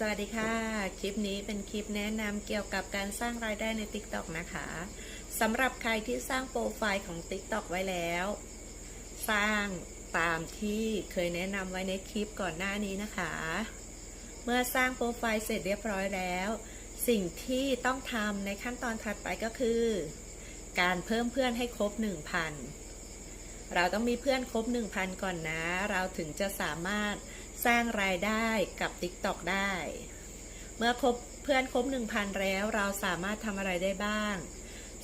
สวัสดีค่ะ คลิปนี้เป็นคลิปแนะนำเกี่ยวกับการสร้างรายได้ใน TikTok นะคะสำหรับใครที่สร้างโปรไฟล์ของ TikTok ไว้แล้ว สร้างตามที่เคยแนะนำไว้ในคลิปก่อนหน้านี้นะคะ เมื่อสร้างโปรไฟล์เสร็จเรียบร้อยแล้ว สิ่งที่ต้องทำในขั้นตอนถัดไปก็คือ การเพิ่มเพื่อนให้ครบ 1,000 เราต้องมีเพื่อนครบ 1,000 ก่อนนะ เราถึงจะสามารถ สร้างรายได้กับ TikTok ได้ เมื่อครบเพื่อนครบ 1,000 แล้วเราสามารถทำอะไรได้บ้าง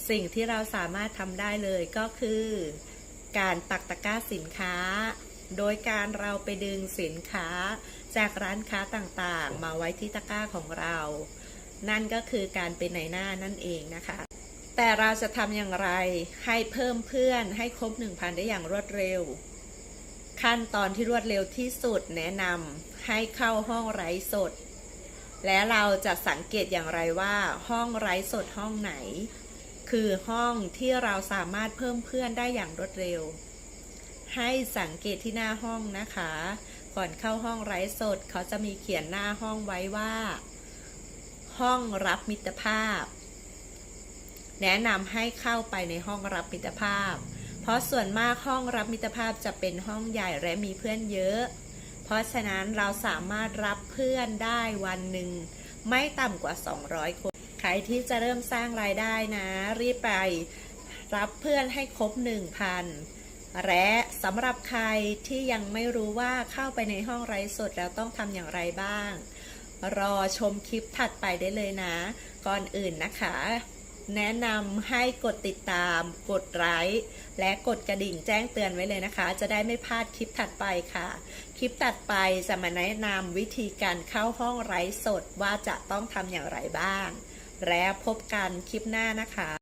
สิ่งที่เราสามารถทำได้เลยก็คือ การปักตะกร้าสินค้า โดยการเราไปดึงสินค้าจากร้านค้าต่างๆ มาไว้ที่ตะกร้าของเรา นั่นก็คือการเป็นในหน้านั่นเองนะคะ แต่เราจะทำอย่างไรให้เพิ่มเพื่อนให้ครบ 1,000 ได้อย่างรวดเร็ว ขั้นตอนที่รวดเร็วที่สุดแนะนำให้เข้าห้องไร้สด และเราจะสังเกตอย่างไรว่าห้องไร้สดห้องไหน คือห้องที่เราสามารถเพิ่มเพื่อนได้อย่างรวดเร็ว ให้สังเกตที่หน้าห้องนะคะ ก่อนเข้าห้องไร้สดเขาจะมีเขียนหน้าห้องไว้ว่า ห้องรับมิตรภาพ แนะนำให้เข้าไปในห้องรับมิตรภาพ เพราะส่วนมากห้องรับมิตรภาพจะเป็นห้องใหญ่และมีเพื่อนเยอะ เพราะฉะนั้นเราสามารถรับเพื่อนได้วันหนึ่งไม่ต่ำกว่า 200 คน ใครที่จะเริ่มสร้างรายได้นะ รีบไปรับเพื่อนให้ครบ 1,000 และสำหรับใครที่ยังไม่รู้ว่าเข้าไปในห้องไร้สดแล้วต้องทำอย่างไรบ้าง รอชมคลิปถัดไปได้เลยนะ ก่อนอื่นนะคะ แนะนำให้กดติดตาม กดไลค์และกดกระดิ่งแจ้งเตือนไว้เลยนะคะ จะได้ไม่พลาดคลิปถัดไปค่ะ คลิปถัดไปจะมาแนะนำวิธีการเข้าห้องไร้สดว่าจะต้องทำอย่างไรบ้าง และพบกันคลิปหน้านะคะ